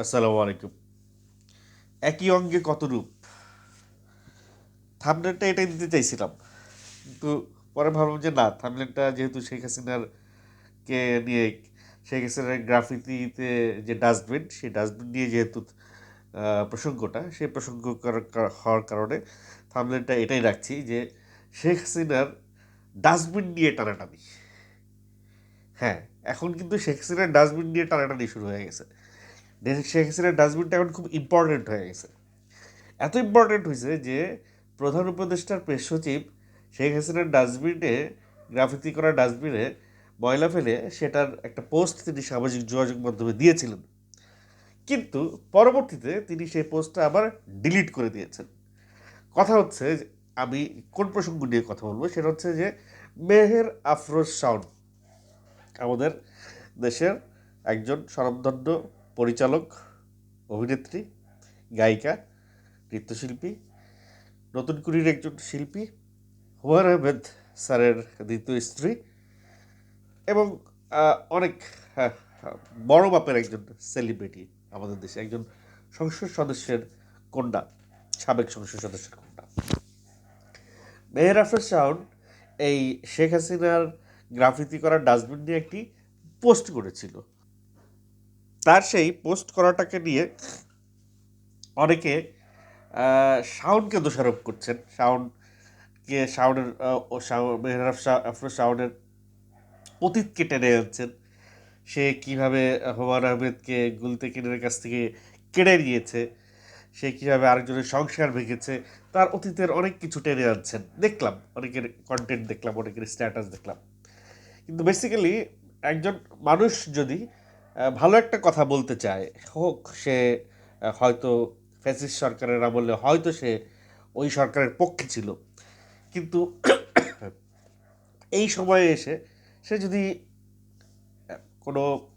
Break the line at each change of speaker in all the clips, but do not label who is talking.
আসসালামু আলাইকুম। একই অঙ্গে কত রূপ? থামলেনটা এটাই দিতে চাইছিলাম। কিন্তু পরে ভাবলাম যে না, থামলেনটা যেহেতু শেখ হাসিনার কে নিয়ে, শেখ হাসিনার গ্রাফিতিতে যে ডাস্টবিন, সেই ডাস্টবিন নিয়ে যেহেতু প্রসঙ্গটা, সেই প্রসঙ্গ হওয়ার কারণে থামলেনটা এটাই রাখছি যে শেখ হাসিনার ডাস্টবিন নিয়ে টানাটানি। হ্যাঁ এখন কিন্তু শেখ হাসিনার ডাস্টবিন নিয়ে টানাটানি শুরু হয়ে গেছে। হাসিনার ডাস্টবিনটা এখন খুব ইম্পর্টেন্ট হয়ে গেছে। এত ইম্পর্টেন্ট হয়েছে যে প্রধান উপদেষ্টার প্রেস সচিব শেখ হাসিনার ডাস্টবিনে গ্রাফিতি করা ডাস্টবিনে ময়লা ফেলে সেটার একটা পোস্ট তিনি সামাজিক যোগাযোগ মাধ্যমে দিয়েছিলেন। কিন্তু পরবর্তীতে তিনি সেই পোস্টটা আবার ডিলিট করে দিয়েছেন। কথা হচ্ছে আমি কোন প্রসঙ্গ নিয়ে কথা বলব? সেটা হচ্ছে যে, মেহের আফরোজ শাওন আমাদের দেশের একজন স্বনামধন্য পরিচালক অভিনেত্রী গায়িকা নৃত্যশিল্পী নতুন কুড়ির একজন শিল্পী হুমায়ুন আহমেদ স্যারের দ্বিতীয় স্ত্রী এবং অনেক হ্যাঁ, বড় মাপের একজন সেলিব্রিটি আমাদের দেশে একজন সংসদ সদস্যের কন্যা সাবেক সংসদ সদস্যের কন্যা। মেহের আফরোজ শাওন এই শেখ হাসিনার গ্রাফিতি করা ডাস্টবিন নিয়ে একটি পোস্ট করেছিল। তার সেই পোস্ট করাটাকে নিয়ে অনেকে আহ, শাওনকে দোষারোপ করছেন। শাওনকে শাওনের মেহরাব আফরোজ শাওনের অতীতকে টেনে আনছেন। সে কীভাবে হুমায়ুন আহমেদকে গুলতেকিনের কাছ থেকে কেড়ে নিয়েছে সে কীভাবে আরেকজনের সংসার ভেঙেছে তার অতীতের অনেক কিছু টেনে আনছেন। দেখলাম অনেকের কন্টেন্ট দেখলাম অনেকের স্ট্যাটাস দেখলাম। কিন্তু বেসিক্যালি একজন মানুষ যদি ভালো একটা কথা বলতে চায়। হোক, সে হয়তো ফ্যাসিস সরকারের আমলে হয়তো সে ওই সরকারের পক্ষে ছিল। কিন্তু এই সময়ে এসে সে যদি কোনো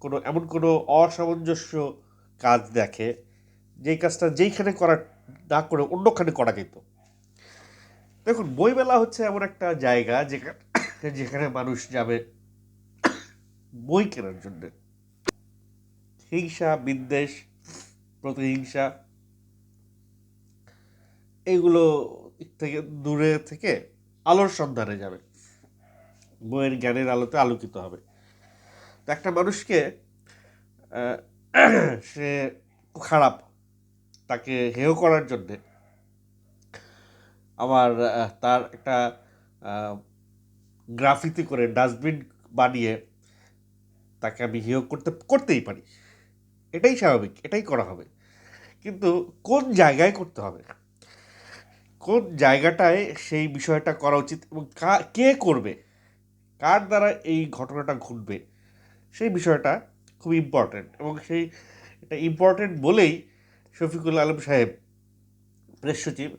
কোনো, এমন কোনো অসামঞ্জস্য কাজ দেখে, যেই কাজটা যেইখানে করা, না করে অন্যখানে করা যেত। দেখুন, বইমেলা হচ্ছে এমন একটা জায়গা যেখানে যেখানে মানুষ যাবে, বই কেনার জন্য। হিংসা, বিদ্বেষ, প্রতিহিংসা এইগুলো থেকে দূরে থেকে আলোর সন্ধানে যাবে। বইয়ের জ্ঞানের আলোতে আলোকিত হবে। তো একটা মানুষকে সে খারাপ, তাকে হেয় করার জন্যে আমার তার একটা গ্রাফিতি করে ডাস্টবিন বানিয়ে তাকে আমি হেয় করতে, করতেই পারি। এটাই স্বাভাবিক, এটাই করা হবে। কিন্তু কোন জায়গায় করতে হবে? কোন জায়গাটায় সেই বিষয়টা করা উচিত এবং কা- কে করবে? কার দ্বারা এই ঘটনাটা ঘটবে? সেই বিষয়টা খুব ইম্পর্ট্যান্ট এবং সেই, এটা ইম্পর্ট্যান্ট বলেই শফিকুল আলম সাহেব প্রেস সচিব,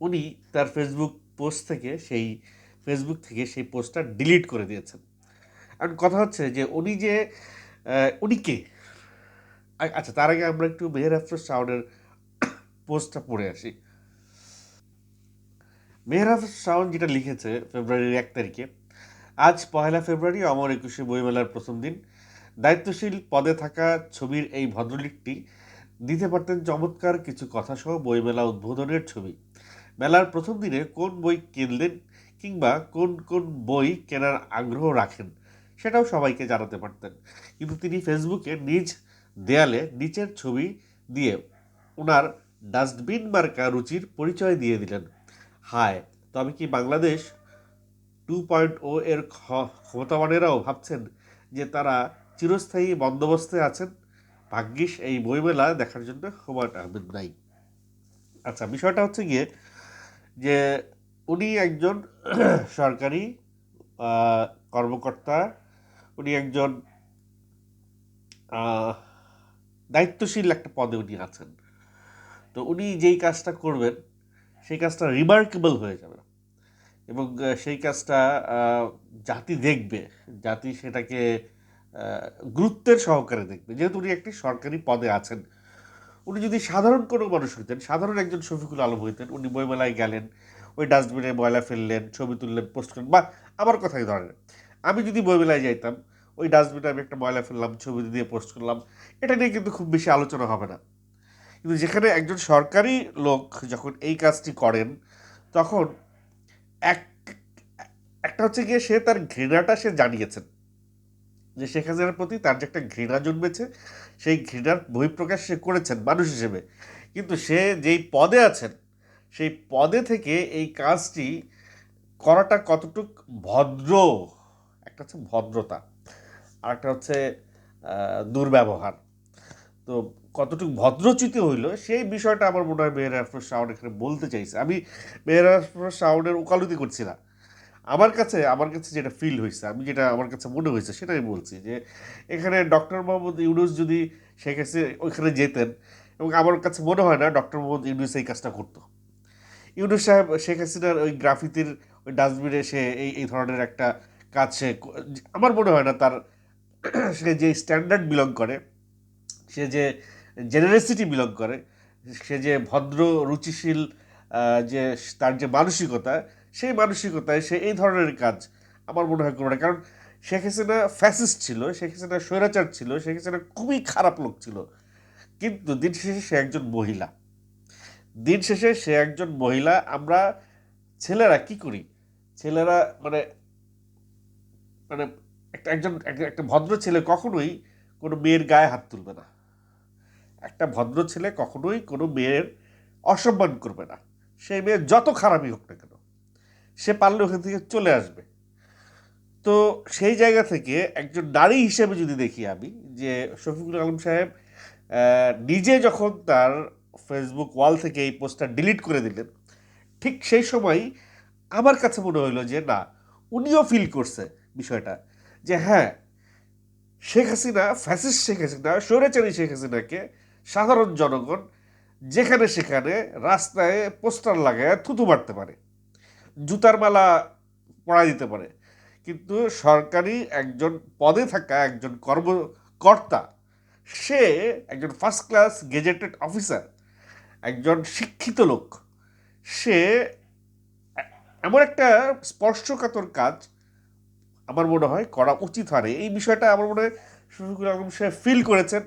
উনি তার ফেসবুক পোস্ট থেকে সেই ফেসবুক থেকে সেই পোস্টটা ডিলিট করে দিয়েছেন। এখন কথা হচ্ছে যে উনি যে উনি কে? আচ্ছা তার আগে আমরা একটু মেহের আফরোজ শাওনের পোস্টটা পড়ে আসি। মেহের আফরোজ শাওন যেটা লিখেছে ফেব্রুয়ারির এক তারিখে, আজ পহেলা ফেব্রুয়ারি, অমর একুশে বইমেলার প্রথম দিন। দায়িত্বশীল পদে থাকা ছবির এই ভদ্রলিকটি দিতে পারতেন চমৎকার কিছু কথাসহ বইমেলা উদ্বোধনের ছবি। মেলার প্রথম দিনে কোন বই কিনলেন কিংবা কোন কোন বই কেনার আগ্রহ রাখেন, সেটাও সবাইকে জানাতে পারতেন। কিন্তু তিনি ফেসবুকে নিজ দেয়ালে নিচের ছবি দিয়ে ওনার ডাস্টবিন মার্কা রুচির পরিচয় দিয়ে দিলেন। হায় তবে কি বাংলাদেশ টু পয়েন্ট ও এর ক্ষমতাবানেরাও ভাবছেন যে তারা চিরস্থায়ী বন্দোবস্তে আছেন? ভাগ্যিস এই বইমেলা দেখার জন্য হুমায়ুন আহমেদ নাই। আচ্ছা বিষয়টা হচ্ছে গিয়ে যে উনি একজন সরকারি কর্মকর্তা, উনি একজন দায়িত্বশীল একটা পদে উনি আছেন। তো উনি যেই কাজটা করবেন, সেই কাজটা রিমার্কেবল হয়ে যাবে। এবং সেই কাজটা জাতি দেখবে, জাতি সেটাকে গুরুত্বের সহকারে দেখবে। যেহেতু উনি একটি সরকারি পদে আছেন, উনি যদি সাধারণ কোনো মানুষ হইতেন, সাধারণ একজন শফিকুল আলম হইতেন, উনি বইমেলায় গেলেন ওই ডাস্টবিনে ময়লা ফেললেন, ছবি তুললেন পোস্ট করলেন বা আমার কথাই ধরেন। আমি যদি বইমেলায় যাইতাম, ওই ডাস্টবিনে আমি একটা ময়লা ফেললাম, ছবি দিয়ে পোস্ট করলাম, এটা নিয়ে কিন্তু খুব বেশি আলোচনা হবে না। কিন্তু যেখানে একজন সরকারি লোক যখন এই কাজটি করেন, তখন এক, একটা হচ্ছে গিয়ে সে তার ঘৃণাটা সে জানিয়েছেন। যে শেখ হাসিনার প্রতি তার যে একটা ঘৃণা জন্মেছে, সেই ঘৃণার বহিঃপ্রকাশ সে করেছেন মানুষ হিসেবে। কিন্তু সে যেই পদে আছেন সেই পদে থেকে এই কাজটি করাটা কতটুক ভদ্র? একটা হচ্ছে ভদ্রতা, আর একটা হচ্ছে দুর্ব্যবহার। তো কতটুকু ভদ্রচ্যুতি হইল, সেই বিষয়টা আমার মনে হয় মেয়ের আফরোজ শাওন এখানে বলতে চাইছে। আমি মেয়ের আফরোজ শাওনের ওকালতি করছি না। আমার কাছে আমার কাছে যেটা ফিল হয়েছে আমি যেটা আমার কাছে মনে হয়েছে সেটাই বলছি যে, এখানে ডক্টর মোহাম্মদ ইউনুস যদি শেখ হাসিনা ওইখানে যেতেন, এবং আমার কাছে মনে হয় না ডক্টর মোহাম্মদ ইউনুস এই কাজটা করতো। ইউনুস সাহেব, শেখ হাসিনার ওই গ্রাফিতির ওই ডাস্টবিনে সে এই এই ধরনের একটা কাজ সে আমার মনে হয় না তার সে যে স্ট্যান্ডার্ড বিলং করে, সে যে জেনারেসিটি বিলং করে, সে যে ভদ্র, রুচিশীল যে তার যে মানসিকতা, সেই মানসিকতায় সে এই ধরনের কাজ আমার মনে হয় করবে না। কারণ শেখ হাসিনা ফ্যাসিস্ট ছিল, শেখ হাসিনা স্বৈরাচার ছিল, শেখ হাসিনা খুবই খারাপ লোক ছিল। কিন্তু দিন শেষে সে একজন মহিলা। দিন শেষে সে একজন মহিলা, আমরা ছেলেরা কি করি? ছেলেরা মানে মানে একটা একজন একটা- ভদ্র ছেলে কখনোই কোনো মেয়ের গায়ে হাত তুলবে না। একটা ভদ্র ছেলে কখনোই কোনো মেয়ের অসম্মান করবে না। সেই মেয়ে যত খারাপই হোক না কেন, সে পারলে ওখান থেকে চলে আসবে। তো সেই জায়গা থেকে একজন নারী হিসেবে যদি দেখি আমি, যে শফিকুল আলম সাহেব নিজে যখন তার ফেসবুক ওয়াল থেকে এই পোস্টটা ডিলিট করে দিলেন। ঠিক সেই সময় আমার কাছে মনে হলো যে, না, উনিও ফিল করছে বিষয়টা। যে হ্যাঁ শেখ হাসিনা ফ্যাসিস্ট শেখ হাসিনা, স্বৈরাচারী শেখ হাসিনাকে সাধারণ জনগণ যেখানে সেখানে রাস্তায় পোস্টার লাগায় থুতু মারতে পারে, জুতার মালা পড়া দিতে পারে। কিন্তু সরকারি একজন পদে থাকা একজন কর্মকর্তা সে একজন ফার্স্ট ক্লাস গেজেটেড অফিসার একজন শিক্ষিত লোক। সে এমন একটা স্পর্শকাতর কাজ আমার মনে হয় করা উচিত হয়। এই বিষয়টা আমার মনে হয় শফিকুল আলম সে ফিল করেছেন।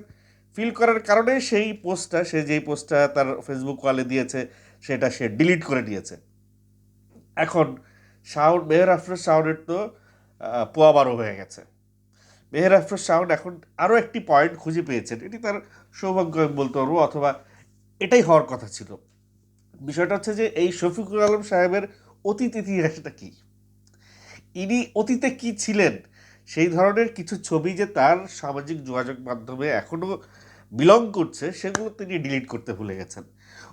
ফিল করার কারণে সেই পোস্টটা সে যেই পোস্টটা তার ফেসবুক ওয়ালে দিয়েছে, সেটা সে ডিলিট করে নিয়েছে এখন শাওন মেহের আফরোজ শাওনের তো পোয়া বারো হয়ে গেছে। মেহের আফরোজ শাওন এখন আরও একটি পয়েন্ট খুঁজে পেয়েছেন। এটি তার সৌভাগ্য আমি বলতে পারব, অথবা এটাই হওয়ার কথা ছিল। বিষয়টা হচ্ছে যে এই শফিকুল আলম সাহেবের অতীত ইতিহাসটা কী? ইনি অতীতে কি ছিলেন? সেই ধরনের কিছু ছবি যে তার সামাজিক যোগাযোগ মাধ্যমে এখনও বিলং করছে, সেগুলো তিনি ডিলিট করতে ভুলে গেছেন।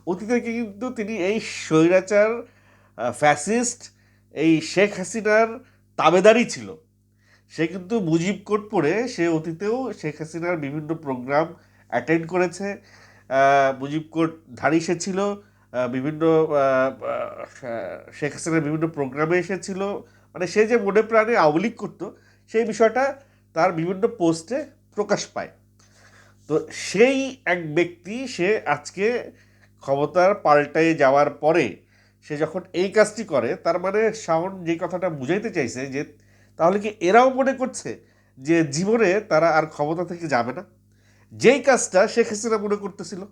অতীতে কিন্তু তিনি এই স্বৈরাচার ফ্যাসিস্ট এই শেখ হাসিনার তাবেদারই ছিল। সে কিন্তু মুজিব কোট পড়ে সে অতীতেও শেখ হাসিনার বিভিন্ন প্রোগ্রাম অ্যাটেন্ড করেছে। আহ, মুজিব কোট ধারী সে বিভিন্ন শেখ হাসিনার বিভিন্ন প্রোগ্রামে এসেছিল। মানে সে যে মনে প্রাণে আওয়ামী লীগ করতো সেই বিষয়টা তার বিভিন্ন পোস্টে প্রকাশ পায়। তো সেই এক ব্যক্তি সে আজকে ক্ষমতার পাল্টায় যাওয়ার পরে সে যখন এই কাজটি করে তার মানে শাওন যে কথাটা বুঝাইতে চাইছে যে তাহলে কি এরাও মনে করছে যে জীবনে তারা আর ক্ষমতা থেকে যাবে না? যেই কাজটা শেখ হাসিনা মনে করতেছিল,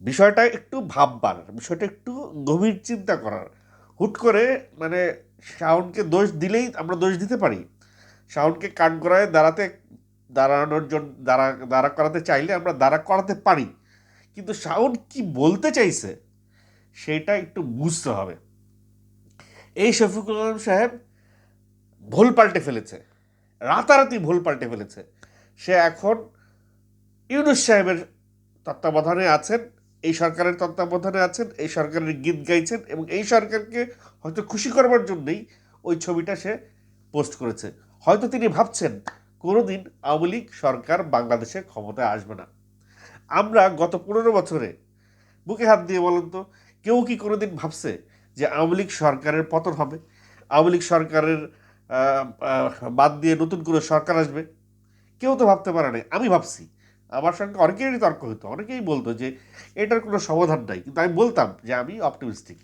বিষয়টা একটু ভাববার, বিষয়টা একটু গভীর চিন্তা করার। হুট করে মানে শাওনকে দোষ দিলেই আমরা দোষ দিতে পারি। শাওনকে কাঠগড়ায় দাঁড়াতে, দাঁড়ানোর জন্য দাঁড়া দাঁড়া করাতে চাইলে আমরা দাঁড়া করাতে পারি। কিন্তু শাওন কি বলতে চাইছে, সেটা একটু বুঝতে হবে। এই শফিকুল আলম সাহেব ভুল পাল্টে ফেলেছে। রাতারাতি ভুল পাল্টে ফেলেছে। সে এখন ইউনুস সাহেবের তত্ত্বাবধানে আছেন, এই সরকারের তত্ত্বাবধানে আছেন, এই সরকারের গীত গাইছেন এবং এই সরকারকে হয়তো খুশি করবার জন্যই ওই ছবিটা সে পোস্ট করেছে। হয়তো তিনি ভাবছেন, কোনোদিন আওয়ামী লীগ সরকার বাংলাদেশে ক্ষমতায় আসবে না। আমরা গত পনেরো বছরে, বুকে হাত দিয়ে বলেন তো, কেউ কি কোনোদিন ভাবছে যে আওয়ামী লীগ সরকারের পতন হবে? আওয়ামী লীগ সরকারের বাদ দিয়ে নতুন করে সরকার আসবে? কেউ তো ভাবতে পারে না আমি ভাবছি আমার সঙ্গে অনেকেরই তর্ক হতো, অনেকেই বলতো যে এটার কোনো সমাধান নাই। কিন্তু আমি বলতাম যে আমি অপটিমিস্টিক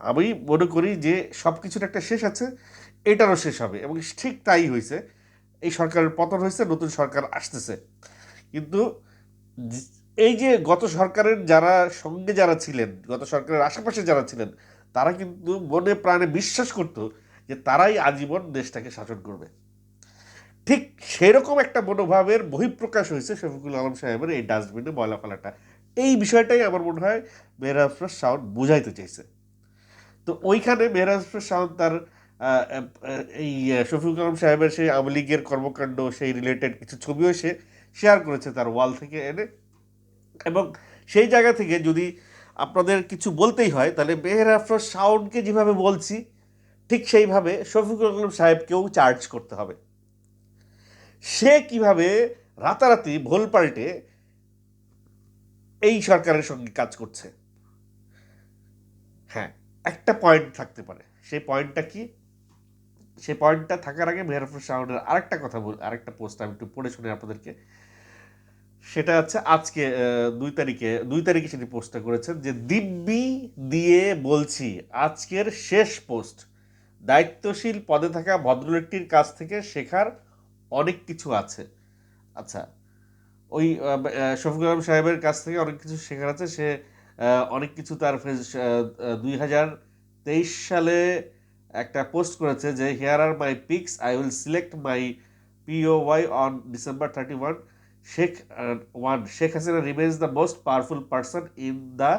আমি মনে করি যে সব কিছুর একটা শেষ আছে, এটারও শেষ হবে এবং ঠিক তাই হয়েছে এই সরকারের পতন হয়েছে নতুন সরকার আসতেছে। কিন্তু এই যে গত সরকারের যারা সঙ্গে যারা ছিলেন, গত সরকারের আশেপাশে যারা ছিলেন, তারা কিন্তু মনে প্রাণে বিশ্বাস করতো যে তারাই আজীবন দেশটাকে শাসন করবে। ঠিক সেরকম একটা মনোভাবের বহিঃপ্রকাশ হয়েছে শফিকুল আলম সাহেবের এই ডাস্টবিনে ময়লা ফেলাটা। এই বিষয়টাই আমার মনে হয় মেহরাজ শাওন বুঝাইতে চাইছে। তো ওইখানে মেহরাজ শাওন তার এই শফিকুল আলম সাহেবের সেই আওয়ামী লীগের কর্মকাণ্ড, সেই রিলেটেড কিছু ছবিও সে শেয়ার করেছে তার ওয়াল থেকে এনে। এবং সেই জায়গা থেকে যদি আপনাদের কিছু বলতেই হয়, তাহলে মেহের আফরোজ শাওনকে যেভাবে বলছি, ঠিক সেইভাবে শফিকুল আলম সাহেবকেও চার্জ করতে হবে। সে কীভাবে রাতারাতি ভোল পাল্টে এই সরকারের সঙ্গে কাজ করছে? হ্যাঁ একটা পয়েন্ট থাকতে পারে। সেই পয়েন্টটা কি? সেই পয়েন্টটা থাকার আগে মেহের আফরোজ শাওনের আরেকটা কথা বল আরেকটা পোস্ট আমি একটু পড়ে শুনি আপনাদেরকে। সেটা হচ্ছে আজকে দুই তারিখে দুই তারিখে সেটি পোস্টটা করেছেন যে দিব্যি দিয়ে বলছি, আজকের শেষ পোস্ট দায়িত্বশীল পদে থাকা ভদ্রলোকটির কাছ থেকে শেখার অনেক কিছু আছে। আচ্ছা ওই শফিকুল আলম সাহেবের কাছ থেকে অনেক কিছু শেখার আছে। সে অনেক কিছু তার দুই হাজার তেইশ সালে একটা পোস্ট করেছে যে here are my picks I will select my P O Y on December thirty one Sheikh one Sheikh Hasina remains the most powerful person in the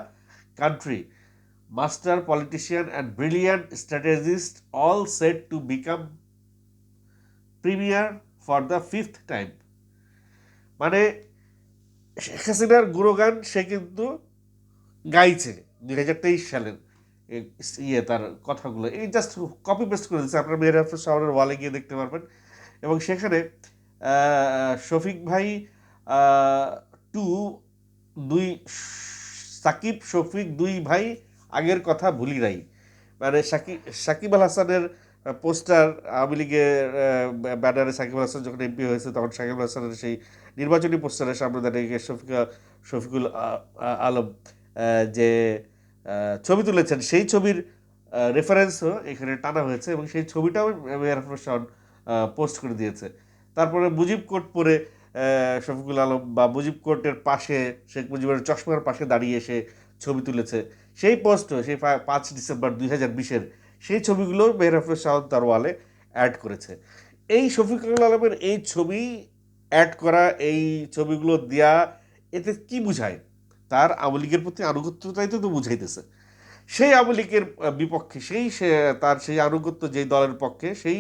country master politician and brilliant strategist all set to become premier for the fifth time মানে শেখ হাসিনার গুণগান সে কিন্তু গাইছে দুই হাজার তেইশ সালের ইয়ে তার কথাগুলো। এই জাস্ট কপি পেস্ট করে দিচ্ছে আপনারা মেয়ের শহরের ওয়ালে গিয়ে দেখতে পারবেন। এবং সেখানে শফিক ভাই টু, দুই, সাকিব, শফিক, দুই ভাই আগের কথা ভুলি নাই। মানে সাকিব সাকিব আল হাসানের পোস্টার আওয়ামী লীগের ব্যানারে সাকিব হাসান যখন এমপি হয়েছে, তখন সাকিব হাসানের সেই নির্বাচনী পোস্টারের সামনে দাঁড়িয়ে শফিকা শফিকুল আলম যে ছবি তুলেছেন, সেই ছবির রেফারেন্সও এখানে টানা হয়েছে এবং সেই ছবিটাও মেয়ার পোস্ট করে দিয়েছে। তারপরে মুজিব কোট পরে শফিকুল আলম বা মুজিব কোর্টের পাশে, শেখ মুজিবের চশমার পাশে দাঁড়িয়ে সে ছবি তুলেছে। সেই পোস্টও সেই পাঁচ ডিসেম্বর দুই হাজার বিশের সেই ছবিগুলো মেহর হাফিজ শাহ তার ওয়ালে অ্যাড করেছে। এই শফিকুল আলমের এই ছবি অ্যাড করা, এই ছবিগুলো দেয়া, এতে কি বুঝায়? তার আওয়ামী লীগের প্রতি আনুগত্যতাই তো বুঝাইতেছে। সেই আওয়ামী লীগের বিপক্ষে, সেই তার সেই আনুগত্য যেই দলের পক্ষে, সেই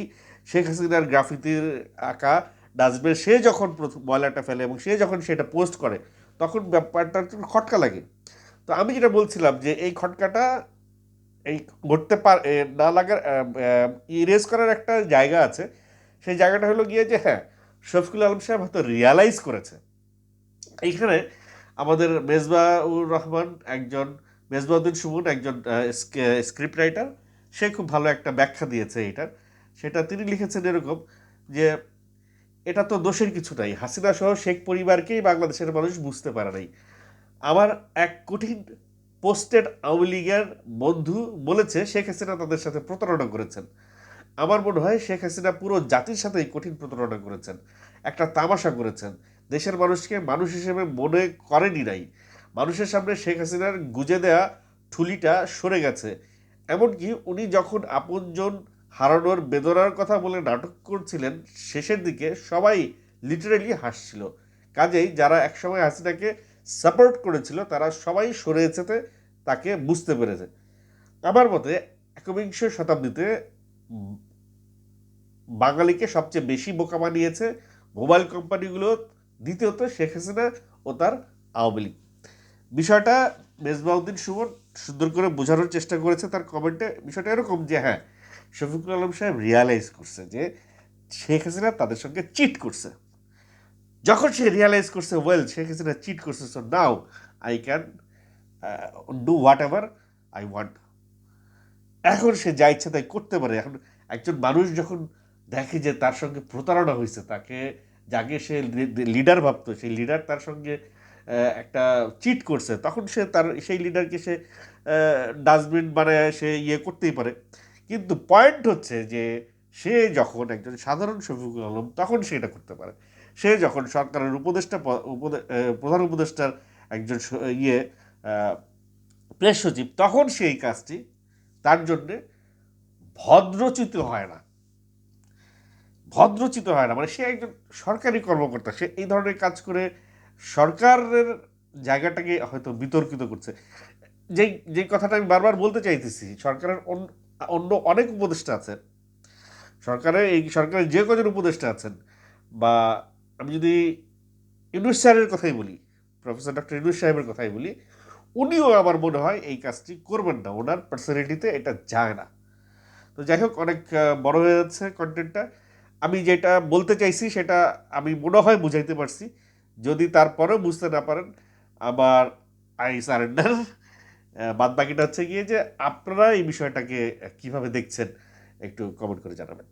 শেখ হাসিনার গ্রাফিতির আঁকা ডাস্টবিন সে যখন ময়লাটা ফেলে এবং সে যখন সেটা পোস্ট করে, তখন ব্যাপারটা খটকা লাগে। তো আমি যেটা বলছিলাম যে এই খটকাটা এই ঘটতে পার না লাগার ইরেজ করার একটা জায়গা আছে। সেই জায়গাটা হলো গিয়ে যে হ্যাঁ শফিকুল আলম সাহেব হয়তো রিয়ালাইজ করেছে। এইখানে আমাদের মেজবাউর রহমান একজন, মেজবাউদ্দিন সুমন একজন স্ক্রিপ্ট রাইটার সে খুব ভালো একটা ব্যাখ্যা দিয়েছে এটার। সেটা তিনি লিখেছেন এরকম যে, এটা তো দোষের কিছু নাই। হাসিনা সহ শেখ পরিবারকেই বাংলাদেশের মানুষ বুঝতে পারে নাই। আমার এক কঠিন পোস্টেড আওয়ামী লীগের বন্ধু বলেছে, শেখ হাসিনা তাদের সাথে প্রতারণা করেছেন। আমার মনে হয় শেখ হাসিনা পুরো জাতির সাথেই কঠিন প্রতারণা করেছেন, একটা তামাশা করেছেন। দেশের মানুষকে মানুষ হিসেবে মনে করেনি নাই। মানুষের সামনে শেখ হাসিনার গুজে দেয়া ঠুলিটা সরে গেছে। এমনকি উনি যখন আপনজন হারানোর বেদনার কথা বলে নাটক করছিলেন, শেষের দিকে সবাই লিটারেলি হাসছিল। কাজেই যারা একসময় হাসিনাকে সাপোর্ট করেছিল, তারা সবাই সরে এসেতে তাকে বুঝতে পেরেছে। আমার মতে একবিংশ শতাব্দীতে বাঙালিকে সবচেয়ে বেশি বোকা বানিয়েছে মোবাইল কোম্পানিগুলো, দ্বিতীয়ত শেখ হাসিনা ও তার আওয়ামী লীগ। বিষয়টা মেজবাউদ্দিন সুমন সুন্দর করে বোঝানোর চেষ্টা করেছে তার কমেন্টে বিষয়টা এরকম যে হ্যাঁ শফিকুল আলম সাহেব রিয়ালাইজ করছে যে শেখ হাসিনা তাদের সঙ্গে চিট করছে। যখন সে রিয়ালাইজ করছে ওয়েল শেখ হাসিনা চিট করছে so now I can do whatever I want এখন সে যা ইচ্ছা তাই করতে পারে। এখন একজন মানুষ যখন দেখে যে তার সঙ্গে প্রতারণা হয়েছে, তাকে যাকে সে লিডার ভাবতো, সেই লিডার তার সঙ্গে একটা চিট করছে, তখন সে তার, সেই লিডারকে সে ডাস্টবিন বানায়, সে ইয়ে করতেই পারে। কিন্তু পয়েন্ট হচ্ছে যে, সে যখন একজন সাধারণ শফিকুল আলম, তখন সে এটা করতে পারে। সে যখন সরকারের উপদেষ্টা প্রধান উপদেষ্টার একজন ইয়ে প্রেস সচিব, তখন সে এই কাজটি, তার জন্যে ভদ্রচিত হয় না। ভদ্রচিত হয় না। মানে সে একজন সরকারি কর্মকর্তা, সে এই ধরনের কাজ করে সরকারের জায়গাটাকে হয়তো বিতর্কিত করছে। যেই যে কথাটা আমি বারবার বলতে চাইতেছি, সরকারের অন্য অন্য অনেক উপদেষ্টা আছেন সরকারের এই, সরকারের যে কজন উপদেষ্টা আছেন বা আমি যদি ইউনুস স্যারের কথাই বলি, প্রফেসর ডক্টর ইউনুস সাহেবের কথাই বলি, উনিও আমার মনে হয় এই কাজটি করবেন না। ওনার পার্সোনালিটিতে এটা যায় না। তো যাই হোক, অনেক বড় হয়ে যাচ্ছে কন্টেন্টটা আমি যেটা বলতে চাইছি, সেটা আমি মনে হয় বুঝাইতে পারছি। যদি তারপরেও বুঝতে না পারেন আবার আই সারেন্ডার বাদ বাকিটা হচ্ছে গিয়ে যে আপনারা এই বিষয়টাকে কীভাবে দেখছেন, একটু কমেন্ট করে জানাবেন।